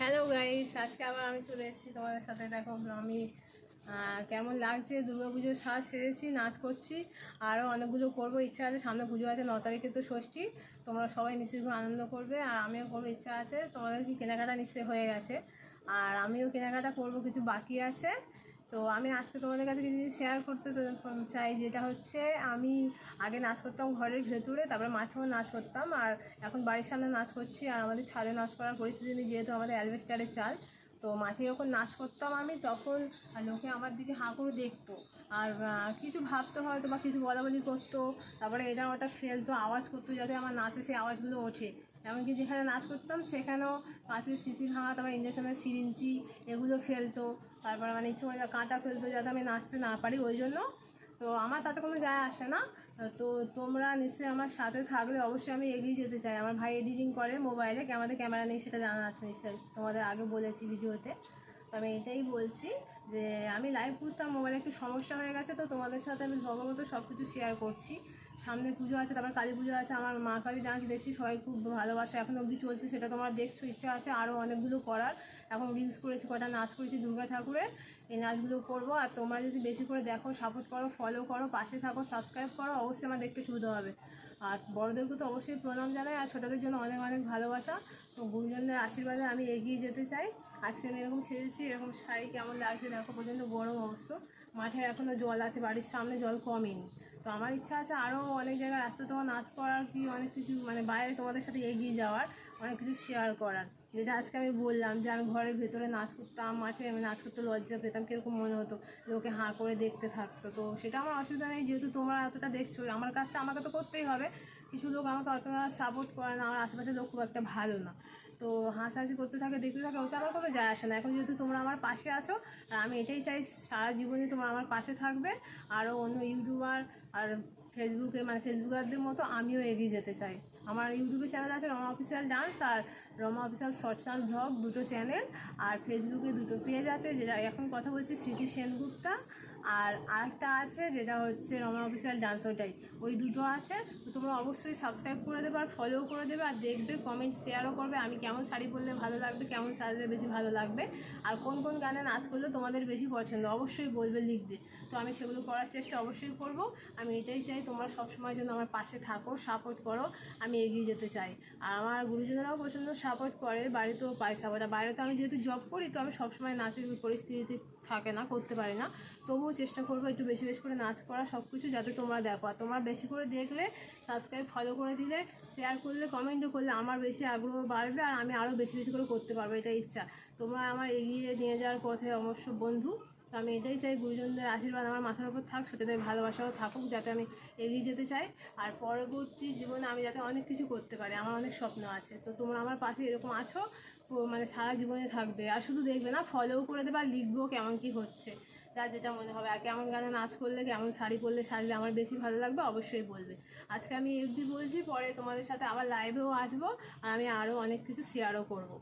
Hello guys আজকে আবার আমি চলে এসেছি তোমাদের সাথে। দেখো, আমি কেমন লাগছে? দুর্গা পুজোর সাজ সেরেছি নাচ করছি। আরও অনেকগুলো করব, ইচ্ছা আছে। সামনে পুজো আছে, ন তারিখে তো ষষ্ঠী। তোমরা সবাই নিশ্চয়ই খুব আনন্দ করবে। আর আমিও করব, ইচ্ছা আছে। তোমাদের কি কেনাকাটা নিশ্চয়ই হয়ে গেছে। আর আমিও কেনাকাটা করব, কিছু বাকি আছে। তো আমি আজকে তোমাদের কাছে কিছু শেয়ার করতে চাই, যেটা হচ্ছে আমি আগে নাচ করতাম ঘরের ভেতরে, তারপরে মাঠেও নাচ করতাম, আর এখন বাড়ির সামনে নাচ করছি, আর আমাদের ছাদে নাচ করার পরিস্থিতি নেই, যেহেতু আমাদের অ্যালবেস্টারের চাল। তো মাঠে যখন নাচ করতাম আমি, তখন লোকে আমার দিকে হাঁ করে দেখতো, আর কিছু ভাবতো হয়তো বা, কিছু বলা বলি করতো, তারপরে এটা ওটা ফেলতো আওয়াজ করতো যাতে আমার নাচে সেই আওয়াজগুলো ওঠে। এমনকি যেখানে নাচ করতাম, সেখানেও কাঁচের শিশি ভাঙা, তারপর ইঞ্জেকশনের সিরিঞ্জি এগুলো ফেলতো। তারপর মানে ইচ্ছে করে কাঁটা ফেলতো যাতে আমি নাচতে না পারি, ওই জন্য। তো আমার তাতে কোনো যায় আসে না। তো তোমরা নিশ্চয়ই আমার সাথে থাকলে অবশ্যই আমি এগিয়ে যেতে চাই। আমার ভাই এডিটিং করে মোবাইলে আমাদের ক্যামেরা নেই, সেটা জানা আছে নিশ্চয়ই। তোমাদের আগে বলেছি ভিডিওতে। তো আমি এটাই বলছি যে, আমি লাইভ করতাম মোবাইলে একটু সমস্যা হয়ে গেছে, তো তোমাদের সাথে আমি ভগবত সব কিছু শেয়ার করছি। সামনে পুজো আছে, তারপর কালী পুজো আছে, আমার মা কালী ডান্স দেখছি, সবাই খুব ভালোবাসে। এখন অবধি চলছে, সেটা তোমরা দেখছ, ইচ্ছা আছে আরও অনেকগুলো করার। এখন রিলস করেছি, কটা নাচ করেছি দুর্গা ঠাকুরের, এই নাচগুলো করব। আর তোমরা যদি বেশি করে দেখো সাপোর্ট করো ফলো করো, পাশে থাকো সাবস্ক্রাইব করো, অবশ্যই আমার দেখতে সুবিধা হবে। আর বড়োদেরকে তো অবশ্যই প্রণাম জানাই, আর ছোটোদের জন্য অনেক অনেক ভালোবাসা। তো গুরুজনদের আশীর্বাদে আমি এগিয়ে যেতে চাই। আজকে আমি এরকম সেরেছি এরকম শাড়ি কেমন লাগছে দেখো পর্যন্ত গরম অবশ্য। মাঠে এখনও জল আছে, বাড়ির সামনে জল কমেনি। তো আমার ইচ্ছা আছে আরও অনেক জায়গায় আসতে তোমার নাচ করার কি অনেক কিছু মানে বাইরে তোমাদের সাথে এগিয়ে যাওয়ার, অনেক কিছু শেয়ার করার। যেটা আজকে আমি বললাম যে আমি ঘরের ভেতরে নাচ করতাম, মাঠে আমি নাচ করতে লজ্জা পেতাম, কীরকম মনে হতো লোকে হাঁ করে দেখতে থাকতো। তো সেটা আমার অসুবিধা নেই, যেহেতু তোমরা এতটা দেখছ, আমার কাজটা আমাকে তো করতেই হবে। কিছু লোক আমাকে অতটা সাপোর্ট করে না, আমার আশেপাশের লোক খুব একটা ভালো না। তো হাসাহাসি করতে থাকে, দেখতে থাকে ওতে আমার কোনো যায় আসে না। এখন যেহেতু তোমরা আমার পাশে আছো, আর আমি এটাই চাই সারা জীবনে তোমরা আমার পাশে থাকবে। আরও অন্য ইউটিউবার আর ফেসবুকে মানে ফেসবুকারদের মতো আমিও এগিয়ে যেতে চাই। আমার ইউটিউবে চ্যানেল আছে Rama official dance R Rama official shorts and blog দুটো চ্যানেল আর ফেসবুকে দুটো পেজ আছে যেটা এখন কথা বলছি স্মৃতি সেনগুপ্তা আর আরেকটা আছে যেটা হচ্ছে রমা অফিসিয়াল ডান্স ওটাই। ওই দুটো আছে। তো তোমরা অবশ্যই সাবস্ক্রাইব করে দেবে আর ফলো করে দেবে আর দেখবে কমেন্ট শেয়ারও করবে আমি কেমন শাড়ি পরলে ভালো লাগবে, কেমন সাজলে বেশি ভালো লাগবে আর কোন কোন গানে নাচ করলে তোমাদের বেশি পছন্দ অবশ্যই বলবে লিখবে। তো আমি সেগুলো করার চেষ্টা অবশ্যই করব। আমি এটাই চাই তোমরা সবসময় জন্য আমার পাশে থাকো সাপোর্ট করো, আমি এগিয়ে যেতে চাই। আর আমার গুরুজনেরাও প্রচণ্ড সাপোর্ট করে, বাড়িতেও পায় সাপোর্ট আর বাইরে তো আমি যেহেতু জব করি, তো আমি সবসময় নাচের পরিস্থিতি থাকে না, করতে পারি না। তবুও চেষ্টা করব একটু বেশি বেশি করে নাচ করা সব কিছু যাতে তোমরা দেখো। আর তোমরা বেশি করে দেখলে সাবস্ক্রাইব ফলো করে দিলে শেয়ার করলে কমেন্টও করলে আমার বেশি আগ্রহ বাড়বে আর আমি আরও বেশি বেশি করে করতে পারব এটা ইচ্ছা। তোমরা আমার এগিয়ে নিয়ে যাওয়ার পথে অবশ্য বন্ধু। তো আমি এটাই চাই গুরুজনদের আশীর্বাদ আমার মাথার উপর থাক সেটাতে ভালোবাসাও থাকুক, যাতে আমি এগিয়ে যেতে চাই। আর পরবর্তী জীবনে আমি যাতে অনেক কিছু করতে পারি, আমার অনেক স্বপ্ন আছে। তো তোমরা আমার পাশে এরকম আছো মানে সারা জীবনে থাকবে। আর শুধু দেখবে না ফলোও করে দেবে আর লিখব কেমন কী হচ্ছে। যার যেটা মনে হবে, আর কেমন গানে নাচ করলে, কেমন শাড়ি পরলে সাজলে আমার বেশি ভালো লাগবে, অবশ্যই বলবে। আজকে আমি এফডি বলছি, পরে তোমাদের সাথে আবার লাইভেও আসব, আর আমি আরও অনেক কিছু শেয়ারও করব।